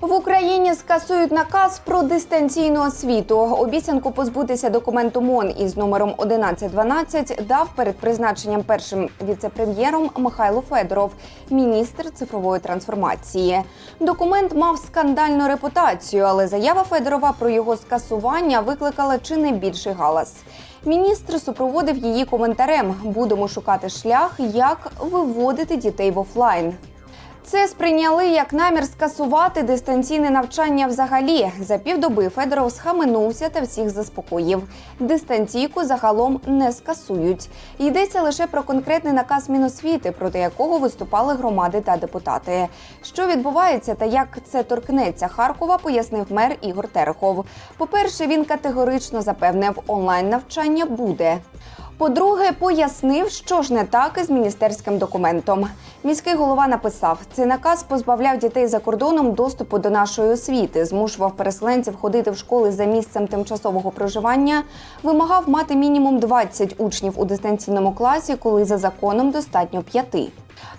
В Україні скасують наказ про дистанційну освіту. Обіцянку позбутися документу МОН із номером 1112 дав перед призначенням першим віце-прем'єром Михайло Федоров, міністр цифрової трансформації. Документ мав скандальну репутацію, але заява Федорова про його скасування викликала чи не більший галас. Міністр супроводив її коментарем: будемо шукати шлях, як виводити дітей в офлайн. Це сприйняли як намір скасувати дистанційне навчання взагалі. За півдоби Федоров схаменувся та всіх заспокоїв. Дистанційку загалом не скасують. Йдеться лише про конкретний наказ Міносвіти, проти якого виступали громади та депутати. Що відбувається та як це торкнеться Харкова, пояснив мер Ігор Терехов. По-перше, він категорично запевнив, онлайн навчання буде. По-друге, пояснив, що ж не так із міністерським документом. Міський голова написав, цей наказ позбавляв дітей за кордоном доступу до нашої освіти, змушував переселенців ходити в школи за місцем тимчасового проживання, вимагав мати мінімум 20 учнів у дистанційному класі, коли за законом достатньо п'яти.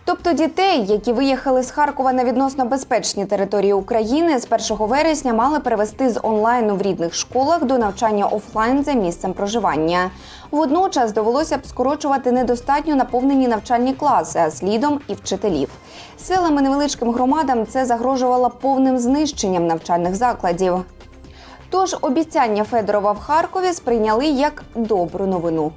Тобто дітей, які виїхали з Харкова на відносно безпечні території України, з 1 вересня мали перевести з онлайну в рідних школах до навчання офлайн за місцем проживання. Водночас довелося б скорочувати недостатньо наповнені навчальні класи, а слідом і вчителів. Селам і невеличким громадам це загрожувало повним знищенням навчальних закладів. Тож обіцяння Федорова в Харкові сприйняли як добру новину.